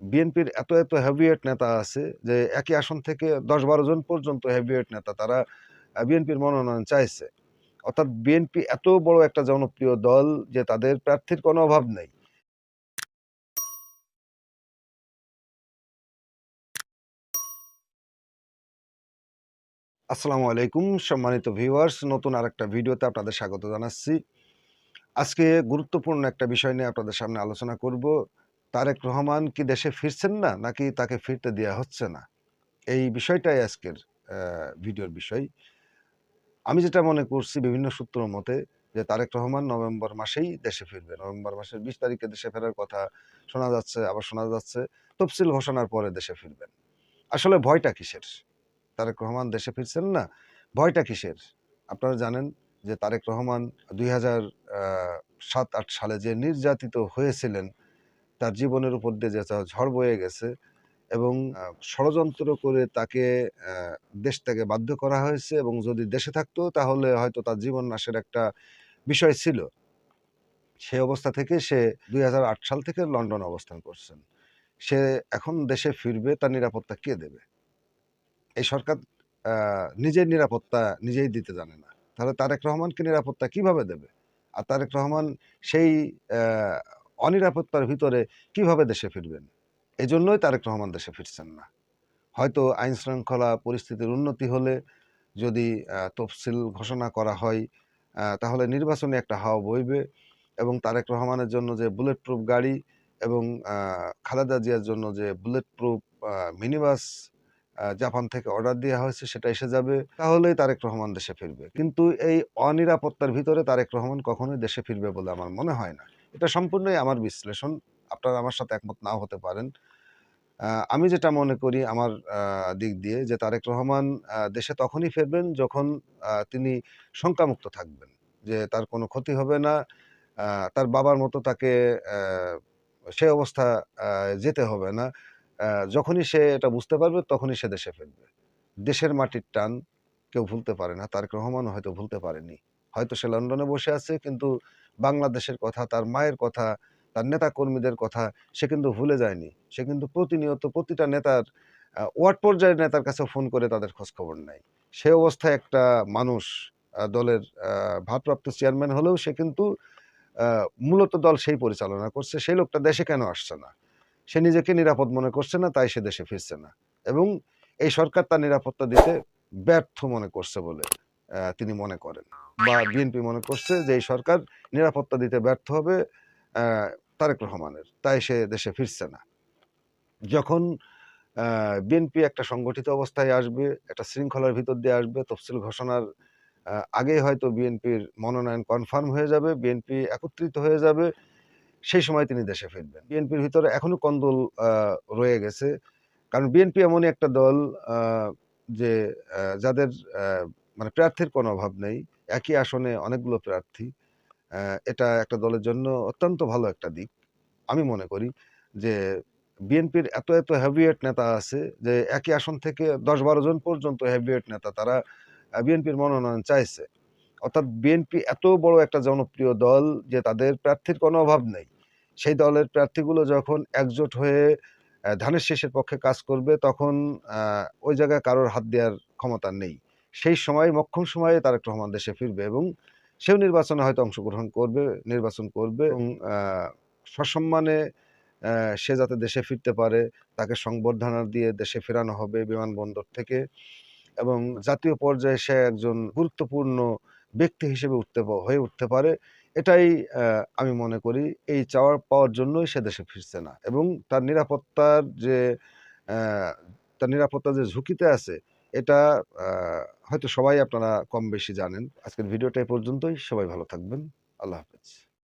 বিএনপির এত এত হেভিওয়েট নেতা আছে যে একই আসন থেকে দশ বারো জন পর্যন্ত হেভিওয়েট নেতা তারা বিএনপির মনোনয়ন চাইছে। অর্থাৎ বিএনপি এত বড় একটা জনপ্রিয় দল যে তাদের প্রার্থীর কোনো অভাব নেই। আসসালামু আলাইকুম, সম্মানিত ভিউয়ার্স নতুন আরেকটা ভিডিওতে আপনাদের স্বাগত জানাচ্ছি। আজকে গুরুত্বপূর্ণ একটা বিষয় নিয়ে আপনাদের সামনে আলোচনা করব। তারেক রহমান কি দেশে ফিরছেন না, নাকি তাকে ফিরতে দেওয়া হচ্ছে না? এই বিষয়টাই আজকের ভিডিওর বিষয়। আমি যেটা মনে করছি বিভিন্ন সূত্র মতে যে তারেক রহমান নভেম্বর মাসেই দেশে ফিরবে। নভেম্বর মাসের বিশ তারিখে দেশে ফেরার কথা শোনা যাচ্ছে, আবার শোনা যাচ্ছে, তফসিল ঘোষণার পরে দেশে ফিরবেন। আসলে ভয়টা কিসের? তারেক রহমান দেশে ফিরছেন না, ভয়টা কিসের? আপনারা জানেন যে তারেক রহমান দুই সাত, আট সালে যে নির্যাতিত হয়েছিলেন তার জীবনের উপর দিয়ে যে ঝড় বয়ে গেছে এবং ষড়যন্ত্র করে তাকে দেশ থেকে বাধ্য করা হয়েছে এবং যদি দেশে থাকতো তাহলে হয়তো তার জীবন নাশের একটা বিষয় ছিল। সে অবস্থা থেকে সে দুই হাজার আট সাল থেকে লন্ডন অবস্থান করছেন। সে এখন দেশে ফিরবে, তার নিরাপত্তা কে দেবে? এই সরকার নিজের নিরাপত্তা নিজেই দিতে জানে না। তাহলে তারেক রহমানকে নিরাপত্তা কীভাবে দেবে? আর তারেক রহমান সেই অনিরাপত্তার ভিতরে কীভাবে দেশে ফিরবেন? এজন্যই তারেক রহমান দেশে ফিরছেন না। হয়তো আইন শৃঙ্খলা পরিস্থিতির উন্নতি হলে যদি তফসিল ঘোষণা করা হয় তাহলে নির্বাচনে একটা হাওয়া বইবে এবং তারেক রহমানের জন্য যে বুলেট প্রুফ গাড়ি এবং খালেদা জিয়ার জন্য যে বুলেট প্রুফ মিনিবাস জাপান থেকে অর্ডার দেওয়া হয়েছে সেটা এসে যাবে, তাহলেই তারেক রহমান দেশে ফিরবে। কিন্তু এই অনিরাপত্তার ভিতরে তারেক রহমান কখনোই দেশে ফিরবে বলে আমার মনে হয় না। এটা সম্পূর্ণই আমার বিশ্লেষণ। আপনারা আমার সাথে একমত নাও হতে পারেন। আমি যেটা মনে করি আমার দিক দিয়ে যে তারেক রহমান দেশে তখনই ফিরবেন যখন তিনি শঙ্কামুক্ত থাকবেন যে তার কোনো ক্ষতি হবে না তার বাবার মতো তাকে সে অবস্থা যেতে হবে না যখনই সে এটা বুঝতে পারবে তখনই সে দেশে ফিরবে। দেশের মাটির টান কেউ ভুলতে পারে না, তারেক রহমানও হয়তো ভুলতে পারেনি। হয়তো সে লন্ডনে বসে আছে, কিন্তু বাংলাদেশের কথা, তার মায়ের কথা, তার নেতা কর্মীদের কথা সে কিন্তু ভুলে যায়নি। সে কিন্তু প্রতিনিয়ত প্রতিটা নেতার ওয়ার্ড পর্যায়ের নেতার কাছে ফোন করে তাদের খোঁজখবর নেয়। সে অবস্থায় একটা মানুষ দলের ভারপ্রাপ্ত চেয়ারম্যান হলেও সে কিন্তু মূলত দল সেই পরিচালনা করছে। সেই লোকটা দেশে কেন আসছে না? সে নিজেকে নিরাপদ মনে করছে না, তাই সে দেশে ফিরছে না। এবং এই সরকার তার নিরাপত্তা দিতে ব্যর্থ মনে করছে বলে তিনি মনে করেন। বা বিএনপি মনে করছে যে এই সরকার নিরাপত্তা দিতে ব্যর্থ হবে তারেক রহমানের। তাই সে দেশে ফিরছে না। যখন বিএনপি একটা সংগঠিত অবস্থায় আসবে, একটা শৃঙ্খলার ভিতর দিয়ে আসবে, তফসিল ঘোষণার আগেই হয়তো বিএনপির মনোনয়ন কনফার্ম হয়ে যাবে, বিএনপি একত্রিত হয়ে যাবে, সেই সময় তিনি দেশে ফিরবেন। বিএনপির ভিতরে এখনও কন্দল রয়ে গেছে। কারণ বিএনপি এমনই একটা দল যে যাদের মানে প্রার্থীর কোনো অভাব নেই। একই আসনে অনেকগুলো প্রার্থী। এটা একটা দলের জন্য অত্যন্ত ভালো একটা দিক। আমি মনে করি যে বিএনপির এত এত হেভিওয়েট নেতা আছে যে একই আসন থেকে দশ বারো জন পর্যন্ত হেভিওয়েট নেতা তারা বিএনপির মনোনয়ন চাইছে। অর্থাৎ বিএনপি এত বড় একটা জনপ্রিয় দল যে তাদের প্রার্থীর কোনো অভাব নেই। সেই দলের প্রার্থীগুলো যখন একজোট হয়ে ধানের শেষের পক্ষে কাজ করবে তখন ওই জায়গায় কারোর হাত দেওয়ার ক্ষমতা নেই। সেই সময় মক্ষম সময়ে তারেক রহমান দেশে ফিরবে এবং সেও নির্বাচনে হয়তো অংশগ্রহণ করবে, নির্বাচন করবে এবং সসম্মানে সে যাতে দেশে ফিরতে পারে, তাকে সংবর্ধনা দিয়ে দেশে ফেরানো হবে বিমানবন্দর থেকে এবং জাতীয় পর্যায়ে সে একজন গুরুত্বপূর্ণ ব্যক্তি হিসেবে উঠতে হয়ে উঠতে পারে। এটাই আমি মনে করি এই চাওয়ার পাওয়ার জন্যই সে দেশে ফিরছে না এবং তার নিরাপত্তার যে তার নিরাপত্তা যে ঝুঁকিতে আছে এটা হয়তো সবাই আপনারা কম বেশি জানেন। আজকের ভিডিওটা পর্যন্তই। সবাই ভালো থাকবেন। আল্লাহ হাফেজ।